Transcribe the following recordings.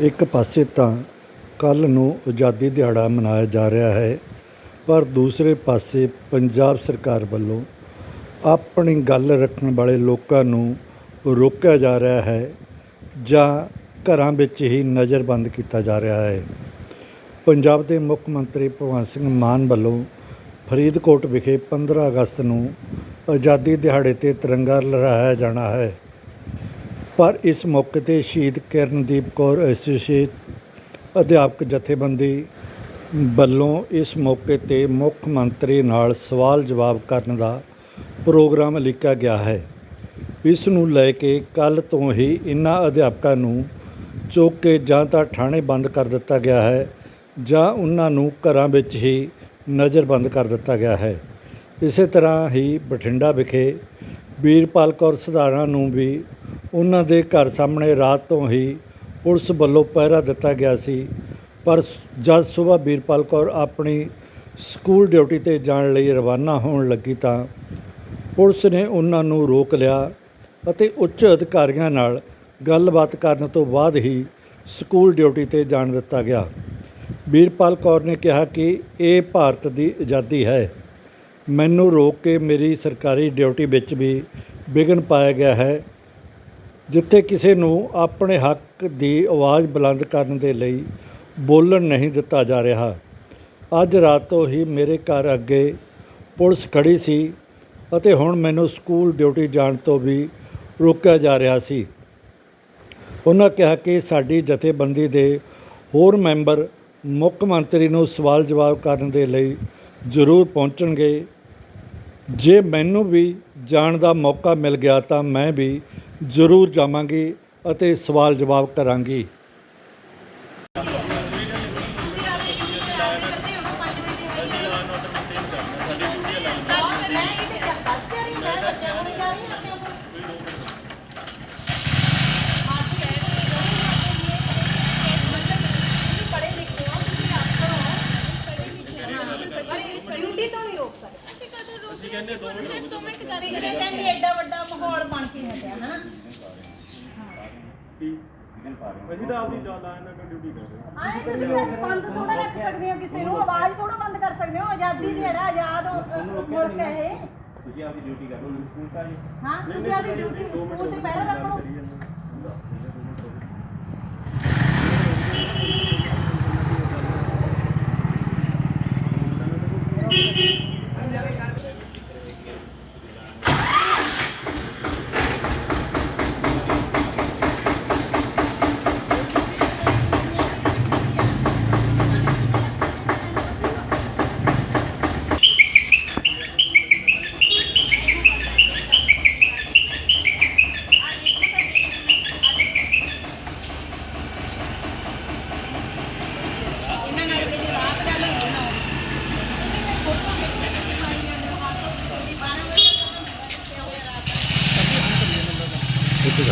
ਇੱਕ ਪਾਸੇ ਤਾਂ ਕੱਲ੍ਹ ਨੂੰ ਆਜ਼ਾਦੀ ਦਿਹਾੜਾ ਮਨਾਇਆ ਜਾ ਰਿਹਾ ਹੈ, ਪਰ ਦੂਸਰੇ ਪਾਸੇ ਪੰਜਾਬ ਸਰਕਾਰ ਵੱਲੋਂ ਆਪਣੀ ਗੱਲ ਰੱਖਣ ਵਾਲੇ ਲੋਕਾਂ ਨੂੰ ਰੋਕਿਆ ਜਾ ਰਿਹਾ ਹੈ ਜਾਂ ਘਰਾਂ ਵਿੱਚ ਹੀ ਨਜ਼ਰਬੰਦ ਕੀਤਾ ਜਾ ਰਿਹਾ ਹੈ। ਪੰਜਾਬ ਦੇ ਮੁੱਖ ਮੰਤਰੀ ਭਗਵੰਤ ਸਿੰਘ ਮਾਨ ਵੱਲੋਂ ਫਰੀਦਕੋਟ ਵਿਖੇ 15 ਅਗਸਤ ਨੂੰ ਆਜ਼ਾਦੀ ਦਿਹਾੜੇ ਤੇ ਤਿਰੰਗਾ ਲਹਿਰਾਇਆ ਜਾਣਾ ਹੈ। ਪਰ ਇਸ ਮੌਕੇ ਤੇ ਸ਼ਹੀਦ ਕਿਰਨਦੀਪ ਕੌਰ ਐਸੋਸੀਏਟ ਅਧਿਆਪਕ ਜਥੇਬੰਦੀ ਵੱਲੋਂ ਇਸ ਮੌਕੇ ਤੇ ਮੁੱਖ ਮੰਤਰੀ ਨਾਲ ਸਵਾਲ ਜਵਾਬ ਕਰਨ ਦਾ ਪ੍ਰੋਗਰਾਮ ਲਿਖਿਆ ਗਿਆ ਹੈ। ਇਸ ਨੂੰ ਲੈ ਕੇ ਕੱਲ ਤੋਂ ਹੀ ਇਨ੍ਹਾਂ ਅਧਿਆਪਕਾਂ ਨੂੰ ਚੁੱਕ ਕੇ ਜਾਂ ਤਾਂ ਥਾਣੇ ਬੰਦ ਕਰ ਦਿੱਤਾ ਗਿਆ ਹੈ ਜਾਂ ਉਹਨਾਂ ਨੂੰ ਘਰਾਂ ਵਿੱਚ ਹੀ ਨਜ਼ਰਬੰਦ ਕਰ ਦਿੱਤਾ ਗਿਆ ਹੈ। ਇਸੇ ਤਰ੍ਹਾਂ ਹੀ ਬਠਿੰਡਾ ਵਿਖੇ ਵੀਰਪਾਲ ਕੌਰ ਸਧਾਰਣਾ ਨੂੰ ਵੀ ਉਹਨਾਂ ਦੇ ਘਰ ਸਾਹਮਣੇ ਰਾਤ ਤੋਂ ਹੀ ਪੁਲਿਸ ਵੱਲੋਂ ਪਹਿਰਾ ਦਿੱਤਾ ਗਿਆ ਸੀ। ਪਰ ਜਦ ਸਵੇਰ ਬੀਰਪਾਲ ਕੌਰ ਆਪਣੀ ਸਕੂਲ ਡਿਊਟੀ ਤੇ ਜਾਣ ਲਈ ਰਵਾਨਾ ਹੋਣ ਲੱਗੀ ਤਾਂ ਪੁਲਿਸ ਨੇ ਉਹਨਾਂ ਨੂੰ ਰੋਕ ਲਿਆ ਅਤੇ ਉੱਚ ਅਧਿਕਾਰੀਆਂ ਨਾਲ ਗੱਲਬਾਤ ਕਰਨ ਤੋਂ ਬਾਅਦ ਹੀ ਸਕੂਲ ਡਿਊਟੀ ਤੇ ਜਾਣ ਦਿੱਤਾ ਗਿਆ। ਵੀਰਪਾਲ ਕੌਰ ਨੇ ਕਿਹਾ ਕਿ ਇਹ ਭਾਰਤ ਦੀ ਆਜ਼ਾਦੀ ਹੈ। ਮੈਨੂੰ ਰੋਕ ਕੇ ਮੇਰੀ ਸਰਕਾਰੀ ਡਿਊਟੀ ਵਿੱਚ ਵੀ ਵਿਘਨ ਪਾਇਆ ਗਿਆ ਹੈ। ਜਿੱਥੇ ਕਿਸੇ ਨੂੰ ਆਪਣੇ ਹੱਕ ਦੀ ਆਵਾਜ਼ ਬੁਲੰਦ ਕਰਨ ਦੇ ਲਈ ਬੋਲਣ ਨਹੀਂ ਦਿੱਤਾ ਜਾ ਰਿਹਾ। ਅੱਜ ਰਾਤ ਤੋਂ ਹੀ ਮੇਰੇ ਘਰ ਅੱਗੇ ਪੁਲਿਸ ਖੜੀ ਸੀ ਅਤੇ ਹੁਣ ਮੈਨੂੰ ਸਕੂਲ ਡਿਊਟੀ ਜਾਣ ਤੋਂ ਵੀ ਰੋਕਿਆ ਜਾ ਰਿਹਾ ਸੀ। ਉਹਨਾਂ ਕਿਹਾ ਕਿ ਸਾਡੀ ਜਥੇਬੰਦੀ ਦੇ ਹੋਰ ਮੈਂਬਰ ਮੁੱਖ ਮੰਤਰੀ ਨੂੰ ਸਵਾਲ ਜਵਾਬ ਕਰਨ ਦੇ ਲਈ ਜ਼ਰੂਰ ਪਹੁੰਚਣਗੇ। ਜੇ ਮੈਨੂੰ ਵੀ ਜਾਣ ਦਾ ਮੌਕਾ ਮਿਲ ਗਿਆ ਤਾਂ ਮੈਂ ਵੀ ਜ਼ਰੂਰ ਜਾਵਾਂਗੀ ਅਤੇ ਸਵਾਲ ਜਵਾਬ ਕਰਾਂਗੀ ਡਿਊਟੀ ਤੋਂ ਨਹੀਂ ਰੋਕ ਸਕਦੇ ਅਸੀਂ ਕਦੋਂ ਰੋਕ ਅਸੀਂ ਕਹਿੰਦੇ 2 ਮਿੰਟ 2 ਮਿੰਟ ਕਰੇ ਕਹਿੰਦੇ ਐਡਾ ਵੱਡਾ ਮਾਹੌਲ ਬਣ ਕੇ ਹਟਿਆ ਹਨਾ? ਅਸੀਂ ਤਾਂ ਆਪਦੀ ਜ਼ਿਆਦਾ ਇਹਨਾਂ ਕੋਲ ਡਿਊਟੀ ਕਰ ਰਹੇ ਹਾਂ ਆਏ ਤੁਸੀਂ ਕਹਿੰਦੇ ਬੰਦ ਥੋੜਾ ਰੱਖ ਸਕਦੇ ਹੋ ਕਿਸੇ ਨੂੰ ਆਵਾਜ਼ ਥੋੜਾ ਬੰਦ ਕਰ ਸਕਦੇ ਹੋ ਆਜ਼ਾਦੀ ਜਿਹੜਾ ਆਜ਼ਾਦ ਅ, ਮੁਲਕ ਹੈ ਇਹ। ਤੁਸੀਂ ਆਪਦੀ ਡਿਊਟੀ ਕਰ ਰਹੇ ਹੋ ਸਕੂਲ ਤਾਂ ਜੀ। ਹਾਂ ਤੁਸੀਂ ਆਪਣੀ ਡਿਊਟੀ ਸਕੂਲ ਤੇ ਪਹਿਲਾਂ ਰੱਖੋ ਇਹਨਾਂ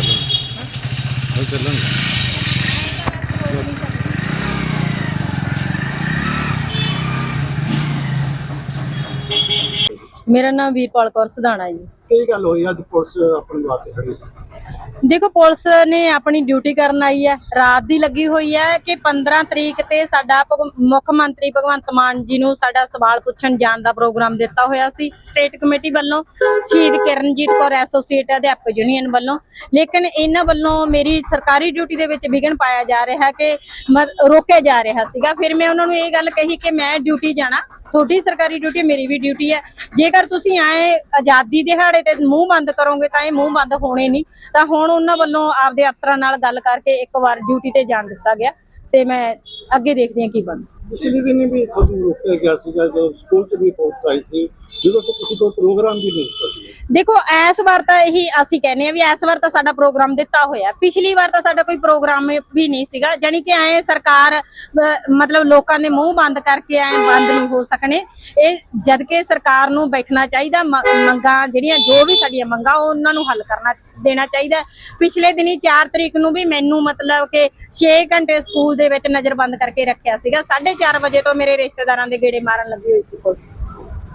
ਇੱਥੇ ਹਾਂ ਚੱਲਾਂਗੇ ਮੇਰਾ ਨਾਮ ਵੀਰਪਾਲ ਕੌਰ ਸਦਾਣਾ ਜੀ। ਕੀ ਗੱਲ ਹੋਈ? ਅੱਜ ਪੁਲਿਸ ਆਪਣੇ ਬਾਤ ਖੜੀ ਸੀ। ਦੇਖੋ, ਪੁਲਿਸ ਨੇ ਆਪਣੀ ਡਿਊਟੀ ਕਰਨ ਆਈ ਹੈ। ਰਾਤ ਦੀ ਲੱਗੀ ਹੋਈ ਹੈ ਕਿ 15 ਤਰੀਕ ਤੇ ਸਾਡਾ ਮੁੱਖ ਮੰਤਰੀ ਭਗਵੰਤ ਮਾਨ ਜੀ ਨੂੰ ਸਾਡਾ ਸਵਾਲ ਪੁੱਛਣ ਜਾਣ ਦਾ ਪ੍ਰੋਗਰਾਮ ਦਿੱਤਾ ਹੋਇਆ ਸੀ। ਸਟੇਟ ਕਮੇਟੀ ਵੱਲੋਂ ਸ਼ਹੀਦ ਕਿਰਨਜੀਤ ਕੌਰ ਐਸੋਸੀਏਟ ਅਧਿਆਪਕ ਯੂਨੀਅਨ ਵੱਲੋਂ। ਲੇਕਿਨ ਇਹਨਾਂ ਵੱਲੋਂ ਮੇਰੀ ਸਰਕਾਰੀ ਡਿਊਟੀ ਦੇ ਵਿੱਚ ਵਿਘਨ ਪਾਇਆ ਜਾ ਰਿਹਾ ਕਿ ਰੋਕਿਆ ਜਾ ਰਿਹਾ ਸੀਗਾ। ਫਿਰ ਮੈਂ ਉਹਨਾਂ ਨੂੰ ਇਹ ਗੱਲ ਕਹੀ ਕਿ ਮੈਂ ਡਿਊਟੀ ਜਾਣਾ ਤੁਹਾਡੀ ਸਰਕਾਰੀ ਡਿਊਟੀ ਮੇਰੀ ਵੀ ਡਿਊਟੀ ਹੈ। ਜੇਕਰ ਤੁਸੀਂ ਆਏ ਆਜ਼ਾਦੀ ਦਿਹਾੜੇ ਤੇ ਮੂੰਹ ਬੰਦ ਕਰੋਗੇ ਤਾਂ ਇਹ ਮੂੰਹ ਬੰਦ ਹੋਣੇ ਨਹੀਂ। ਤਾਂ ਹੁਣ ਉਹਨਾਂ ਵੱਲੋਂ ਆਪਦੇ ਅਫਸਰਾਂ ਨਾਲ ਗੱਲ ਕਰਕੇ ਇੱਕ ਵਾਰ ਡਿਊਟੀ ਤੇ ਜਾਣ ਦਿੱਤਾ ਗਿਆ। ਤੇ ਮੈਂ ਅੱਗੇ ਦੇਖਦੀ ਹਾਂ ਕੀ ਬਣਦਾ। ਪਿਛਲੇ ਦਿਨ ਵੀ ਤੁਹਾਨੂੰ ਰੋਕਿਆ ਗਿਆ ਸੀਗਾ ਜਦੋਂ ਸਕੂਲ 'ਚ ਵੀ ਪੁਲਿਸ ਆਈ ਸੀ। ਜਦੋਂ ਕਿ ਤੁਸੀਂ ਕੋਈ ਪ੍ਰੋਗਰਾਮ ਵੀ ਨਹੀਂ ਦਿੱਤਾ ਦੇਖੋ, ਇਸ ਵਾਰ ਤਾਂ ਇਹੀ ਅਸੀਂ ਕਹਿੰਦੇ ਆ ਵੀ ਇਸ ਵਾਰ ਤਾਂ ਸਾਡਾ ਪ੍ਰੋਗਰਾਮ ਦਿੱਤਾ ਹੋਇਆ ਪਿਛਲੀ ਵਾਰ ਤਾਂ ਸਾਡਾ ਕੋਈ ਪ੍ਰੋਗਰਾਮ ਵੀ ਨਹੀਂ ਸੀਗਾ ਜਾਨੀ ਕਿ ਐ ਸਰਕਾਰ ਮਤਲਬ ਲੋਕਾਂ ਦੇ ਮੂੰਹ ਬੰਦ ਕਰਕੇ ਐ ਬੰਦ ਨਹੀਂ ਹੋ ਸਕਣੇ। ਇਹ ਜਦ ਕਿ ਸਰਕਾਰ ਨੂੰ ਬੈਠਣਾ ਚਾਹੀਦਾ ਮੰਗਾਂ ਜਿਹੜੀਆਂ, ਜੋ ਵੀ ਸਾਡੀਆਂ ਮੰਗਾਂ ਉਹਨਾਂ ਨੂੰ ਹੱਲ ਕਰਨਾ ਦੇਣਾ ਚਾਹੀਦਾ ਪਿਛਲੇ ਦਿਨੀ 4 ਤਰੀਕ ਨੂੰ ਵੀ ਮੈਨੂੰ ਮਤਲਬ ਕਿ 6 ਘੰਟੇ ਸਕੂਲ ਦੇ ਵਿੱਚ ਨਜ਼ਰਬੰਦ ਕਰਕੇ ਰੱਖਿਆ ਸੀਗਾ। 4:30 ਵਜੇ ਤੋਂ ਮੇਰੇ ਰਿਸ਼ਤੇਦਾਰਾਂ ਦੇ ਗੇੜੇ ਮਾਰਨ ਲੱਗੀ ਹੋਈ ਸੀ ਪੁਲਿਸ।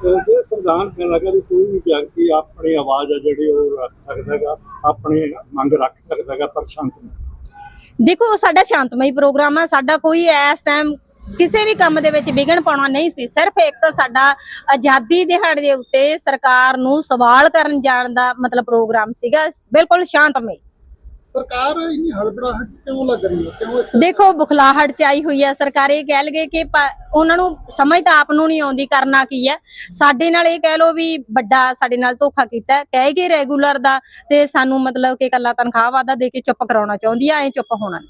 ਤੇ ਸੰਵਿਧਾਨ ਕਹਿਣ ਲੱਗਾ ਵੀ ਕੋਈ ਵੀ ਵਿਅਕਤੀ ਆਪਣੀ ਆਵਾਜ਼ ਆ ਜਿਹੜੀ ਉਹ ਰੱਖ ਸਕਦਾ ਹੈਗਾ, ਆਪਣੀ ਮੰਗ ਰੱਖ ਸਕਦਾ ਹੈਗਾ, ਪਰ ਸ਼ਾਂਤ ਦੇਖੋ ਸਾਡਾ ਸ਼ਾਂਤਮਈ ਪ੍ਰੋਗਰਾਮ ਆ। ਸਾਡਾ ਕੋਈ ਇਸ ਟਾਈਮ ਕਿਸੇ ਵੀ ਕੰਮ ਦੇ ਵਿੱਚ ਵਿਘਨ ਪਾਉਣਾ ਨਹੀਂ ਸੀ। ਸਿਰਫ ਇੱਕ ਸਾਡਾ ਆਜ਼ਾਦੀ ਦਿਹਾੜੇ ਦੇ ਉੱਤੇ ਸਰਕਾਰ ਨੂੰ ਸਵਾਲ ਕਰਨ ਜਾਣ ਦਾ ਮਤਲਬ ਪ੍ਰੋਗਰਾਮ ਸੀਗਾ। ਬਿਲਕੁਲ ਸ਼ਾਂਤਮਈ। ਸਰਕਾਰ ਇੰਨੀ ਹੜਬੜਾਹਟ ਕਿਉਂ ਲੱਗ ਰਹੀ ਹੈ? ਕਿਉਂ ਇਸ ਦੇਖੋ, ਬੁਖਲਾਹਟ ਚ ਆਈ ਹੋਈ ਹੈ। ਸਰਕਾਰ ਇਹ ਕਹਿ ਲਗੇ ਕਿ ਉਹਨਾਂ ਨੂੰ ਸਮਝ ਤਾਂ ਆਪ ਨੂੰ ਨਹੀਂ ਆਉਂਦੀ ਕਰਨਾ ਕੀ ਹੈ। ਸਾਡੇ ਨਾਲ ਇਹ ਕਹਿ ਲੋ ਵੀ ਵੱਡਾ ਸਾਡੇ ਨਾਲ ਧੋਖਾ ਕੀਤਾ ਕਹਿ ਗਏ ਰੈਗੂਲਰ ਦਾ ਤੇ ਸਾਨੂੰ ਮਤਲਬ ਕਿ ਕੱਲਾ ਤਨਖਾਹ ਵਾਦਾ ਦੇ ਕੇ ਚੁੱਪ ਕਰਾਉਣਾ ਚਾਹੁੰਦੀ ਆ, ਐ ਚੁੱਪ ਹੋਣਾ।